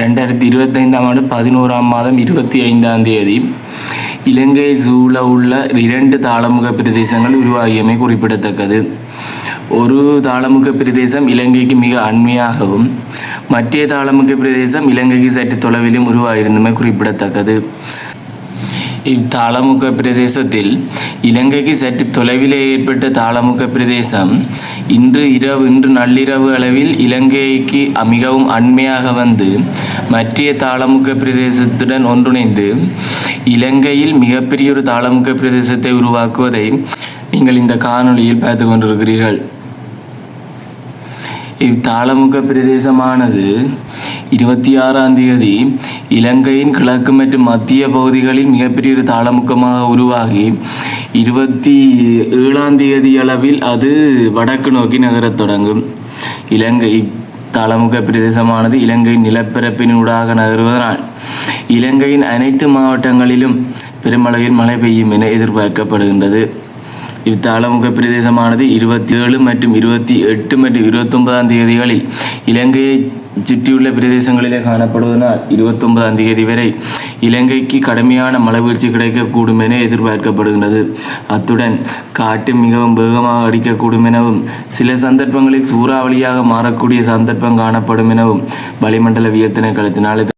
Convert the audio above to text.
ரெண்டாயிரத்தி இருபத்தைந்தாம் ஆண்டு பதினோராம் மாதம் இருபத்தி ஐந்தாம் தேதி இலங்கை சூழ உள்ள இரண்டு தாளமுக பிரதேசங்கள் உருவாகியமை குறிப்பிடத்தக்கது. ஒரு தாளமுக பிரதேசம் இலங்கைக்கு மிக அண்மையாகவும் மற்ற தாளமுக பிரதேசம் இலங்கைக்கு சற்று தொலைவிலும் உருவாகியிருந்தமை குறிப்பிடத்தக்கது. இத்தாளமுக பிரதேசத்தில் இலங்கைக்கு சற்று தொலைவிலே ஏற்பட்ட தாளமுக பிரதேசம். இன்று இரவு இன்று நள்ளிரவு அளவில் இலங்கைக்கு மிகவும் அண்மையாக வந்து மற்ற தாளமுக பிரதேசத்துடன் ஒன்றிணைந்து இலங்கையில் மிகப்பெரிய ஒரு தாளமுக பிரதேசத்தை உருவாக்குவதை நீங்கள் இந்த காணொளியில் பார்த்து கொண்டிருக்கிறீர்கள். இத்தாளமுக பிரதேசமானது இருபத்தி ஆறாம் தேதி இலங்கையின் கிழக்கு மற்றும் மத்திய பகுதிகளில் மிகப்பெரிய ஒரு தாளமுக்கமாக உருவாகி இருபத்தி ஏழாம் தேதி அளவில் அது வடக்கு நோக்கி நகரத் தொடங்கும். இலங்கை தளமுக பிரதேசமானது இலங்கையின் நிலப்பரப்பினூடாக நகருவதனால் இலங்கையின் அனைத்து மாவட்டங்களிலும் பெருமளவில் மழை பெய்யும் என எதிர்பார்க்கப்படுகின்றது. இத்தாளமுக பிரதேசமானது இருபத்தி ஏழு மற்றும் இருபத்தி எட்டு மற்றும் இருபத்தொன்பதாம் தேதிகளில் இலங்கையை சுற்றியுள்ள பிரதேசங்களிலே காணப்படுவதனால் இருபத்தொன்பதாம் தேதி வரை இலங்கைக்கு கடுமையான மழை வீழ்ச்சி கிடைக்கக்கூடும் என எதிர்பார்க்கப்படுகின்றது அத்துடன் காற்று மிகவும் வேகமாக அடிக்கக்கூடும் எனவும் சில சந்தர்ப்பங்களில் சூறாவளியாக மாறக்கூடிய சந்தர்ப்பம் காணப்படும் எனவும் வளிமண்டல வளிமண்டலவியல் திணைக்களத்தினால்